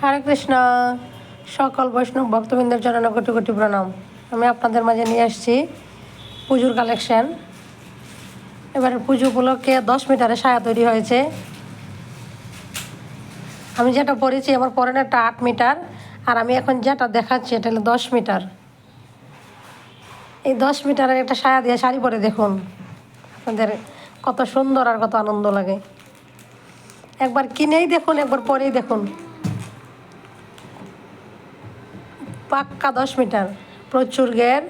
হরে কৃষ্ণ। সকল বৈষ্ণব ভক্তবৃন্দের জন্য কোটি কোটি প্রণাম। আমি আপনাদের মাঝে নিয়ে আসছি পুজোর কালেকশন এবারে পুজো উপলক্ষে দশ মিটারে সায়া তৈরি হয়েছে। আমি যেটা পরেছি, আমার পরনেরটা আট মিটার, আর আমি এখন যেটা দেখাচ্ছি, এটা হলো দশ মিটার। এই দশ মিটারের একটা সায়া দিয়ে শাড়ি পরে দেখুন। আপনাদের কত সুন্দর আর কত আনন্দ লাগে। একবার কিনেই দেখুন, একবার পরেই দেখুন। পাক্কা দশ মিটার। প্রচুর গের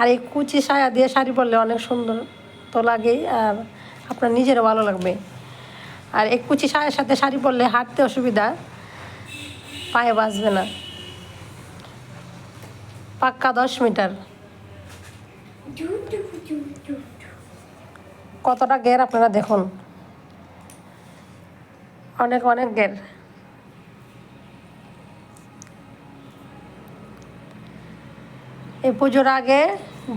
আর এই কুচি সায়া দিয়ে শাড়ি পরলে অনেক সুন্দর তো লাগেই, আর আপনার নিজেরও ভালো লাগবে। আর এই কুচি সায়ার সাথে শাড়ি পরলে হাঁটতে অসুবিধা, পায়ে বাঁচবে না। পাক্কা দশ মিটার। কতটা গের আপনারা দেখুন। অনেক অনেক গের এই পুজোর আগে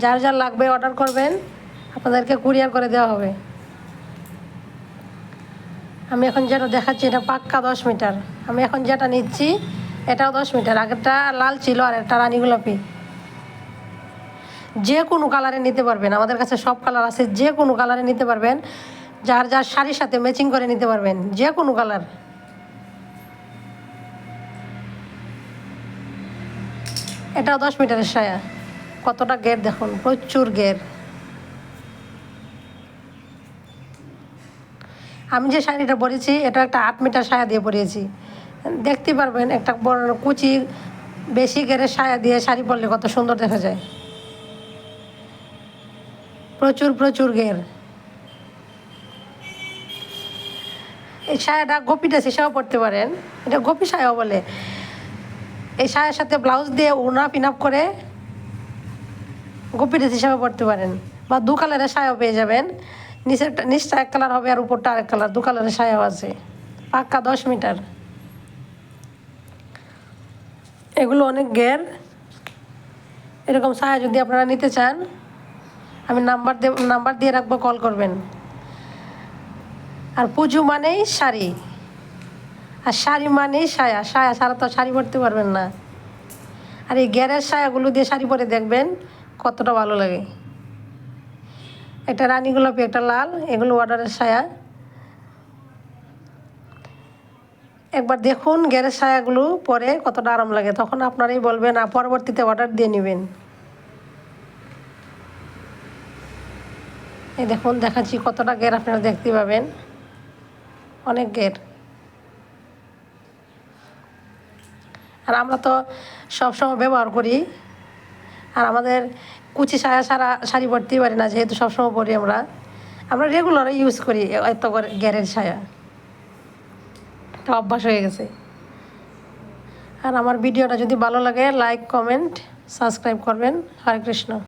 যার যার লাগবে অর্ডার করবেন, আপনাদেরকে কুরিয়ার করে দেওয়া হবে। আমি এখন যেটা দেখাচ্ছি, এটা পাক্কা দশ মিটার। আমি এখন যেটা নিচ্ছি, এটাও দশ মিটার। আগেরটা লাল ছিল, আর একটা রানী গোলাপি। যে কোনো কালারে নিতে পারবেন। আমাদের কাছে সব কালার আছে, যে কোনো কালারে নিতে পারবেন। যার যার শাড়ির সাথে ম্যাচিং করে নিতে পারবেন, যে কোনো কালার এটাও দশ মিটারের সায়া। কতটা গের দেখুন, প্রচুর গের। আমি যে শাড়িটা পরেছি, এটা একটা আট মিটার সায়া দিয়ে পরিয়েছি দেখতে পারবেন, একটা বড় কুচি বেশি গেরের সায়া দিয়ে শাড়ি পরলে কত সুন্দর দেখা যায়। প্রচুর প্রচুর গের। এই সায়াটা গোপিটা হিসাবেও পড়তে পারেন। এটা গোপি সায়াও বলে। এই সায়ার সাথে ব্লাউজ দিয়ে ওনা পিন আপ করে গোপি হিসাবে পড়তে পারেন। বা দু কালারের সায়াও পেয়ে যাবেন। নিচের নিচটা এক কালার হবে আর উপরটা আরেক কালার দু কালারের সায়াও আছে। পাক্কা দশ মিটার। এগুলো অনেক গের। এরকম সায়া যদি আপনারা নিতে চান, আমি নাম্বার দেব নাম্বার দিয়ে রাখব, কল করবেন। আর পুজো মানেই শাড়ি। আর শাড়ি মানেই সায়া সায়া সারা তো শাড়ি পরতে পারবেন না। আর এই গ্যারের সায়াগুলো দিয়ে শাড়ি পরে দেখবেন কতটা ভালো লাগে? একটা রানী গোলাপি একটা লাল, এগুলো অর্ডারের সায়া। একবার দেখুন গ্যারের সায়াগুলো পরে কতটা আরাম লাগে, তখন আপনারাই বলবেন আর পরবর্তীতে অর্ডার দিয়ে নেবেন। এই দেখুন, দেখাচ্ছি কতটা গের আপনারা দেখতে পাবেন। অনেক গের আর আমরা তো সবসময় ব্যবহার করি। আমাদের কুচি সারা সারা শাড়ি পরতেই পারি না, যেহেতু সবসময় পরি আমরা। আমরা রেগুলার ইউজ করি এত করে গ্যারের সায়া। এটা অভ্যাস হয়ে গেছে। আর আমার ভিডিওটা যদি ভালো লাগে লাইক কমেন্ট সাবস্ক্রাইব করবেন। হরে কৃষ্ণ।